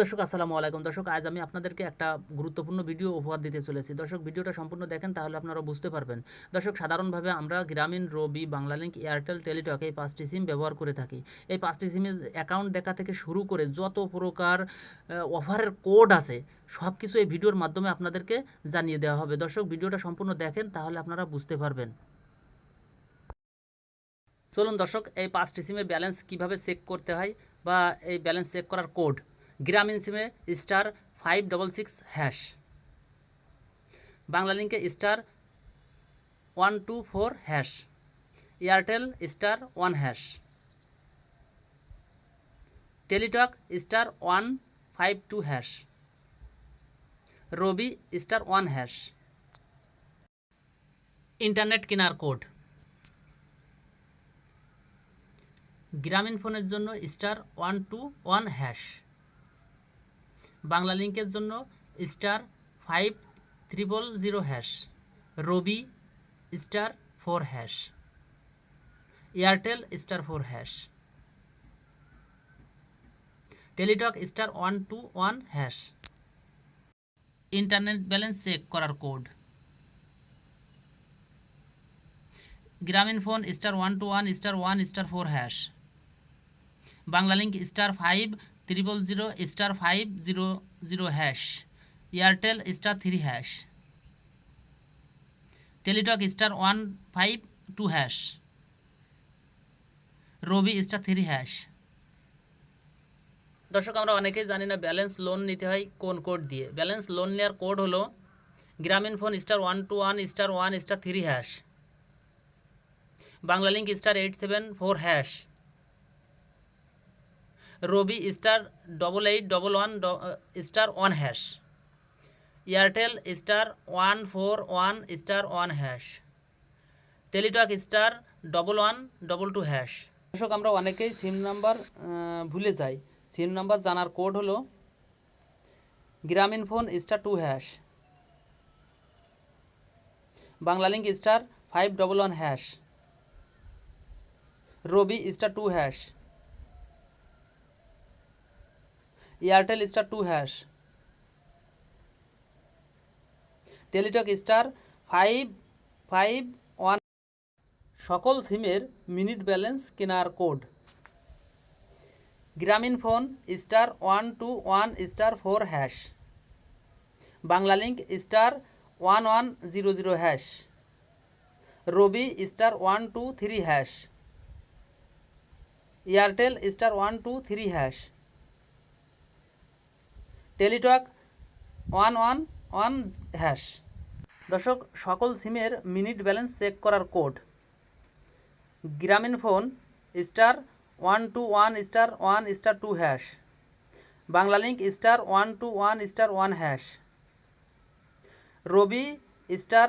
দর্শক, আসসালামু আলাইকুম। দর্শক, আজ আমি আপনাদেরকে একটা গুরুত্বপূর্ণ ভিডিও উপহার দিতে চলেছি। দর্শক, ভিডিওটা সম্পূর্ণ দেখেন, তাহলে আপনারা বুঝতে পারবেন। দর্শক, সাধারণভাবে আমরা গ্রামীণ রবি, বাংলালিংক, এয়ারটেল, টেলিটক এই পাঁচটি সিম ব্যবহার করে থাকি। এই পাঁচটি সিমের অ্যাকাউন্ট দেখা থেকে শুরু করে যত প্রকার অফারের কোড আছে সব কিছু এই ভিডিওর মাধ্যমে আপনাদেরকে জানিয়ে দেওয়া হবে। দর্শক, ভিডিওটা সম্পূর্ণ দেখেন, তাহলে আপনারা বুঝতে পারবেন। চলুন দর্শক, এই পাঁচটি সিমের ব্যালেন্স কীভাবে চেক করতে হয় বা এই ব্যালেন্স চেক করার কোড গ্রামীণ সিমে star five double six hash. Bangla লিঙ্কে star one two four hash. Airtel star one hash. Teletalk star one five two hash. Robi star one hash. Internet কেনার কোড। গ্রামীণ ফোনের জন্য star one two one hash. Bangla লিঙ্কের জন্য star five triple zero hash, Robi star four hash, Airtel star four hash, Teletalk star one two one hash. Internet balance check করার code. Grameenphone star one two one star one star four hash. Banglalink star five triple zero star five zero zero hash Airtel star three hash Teletalk star one five two hash Robi star three hash দর্শক, আমরা অনেকেই জানি না balance loan নিতে হয় কোন code দিয়ে। Balance loan নেওয়ার কোড হলো Grameenphone star one two one star one star three hash Banglalink star eight seven four hash Robi star double eight double one star one hash Airtel star one four one star one hash Teletalk star double one double two hash দর্শক, আমরা অনেকেই SIM number ভুলে যাই। SIM number জানার code হলো Grameenphone star two hash Banglalink star five double one hash Robi star two hash Airtel star two hash Teletalk star five five one সকল সিমের minute balance কেনার code Grameenphone star one two one star four hash Banglalink star one one zero zero hash Robi star one two three hash Airtel star one two three hash Teletalk, one one one hash. দর্শক, সকল সিমের minute balance check করার code. Grameenphone, star one two one, star one, star two hash. Banglalink star one two one, star one hash. Robi, star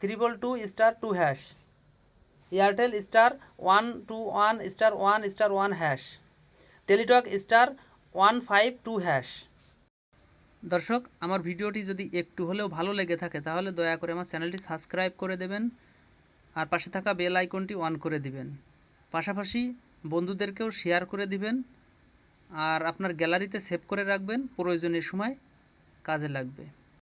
triple two, star two hash. Airtel, star one two one, star one star one hash. Teletalk, star one five two hash. দর্শক, আমার ভিডিওটি যদি একটু হলেও ভালো লেগে থাকে, তাহলে দয়া করে আমার চ্যানেলটি সাবস্ক্রাইব করে দেবেন আর পাশে থাকা বেল আইকনটি অন করে দিবেন। পাশাপাশি বন্ধুদেরকেও শেয়ার করে দিবেন আর আপনার গ্যালারিতে সেভ করে রাখবেন প্রয়োজনের সময় কাজে লাগবে।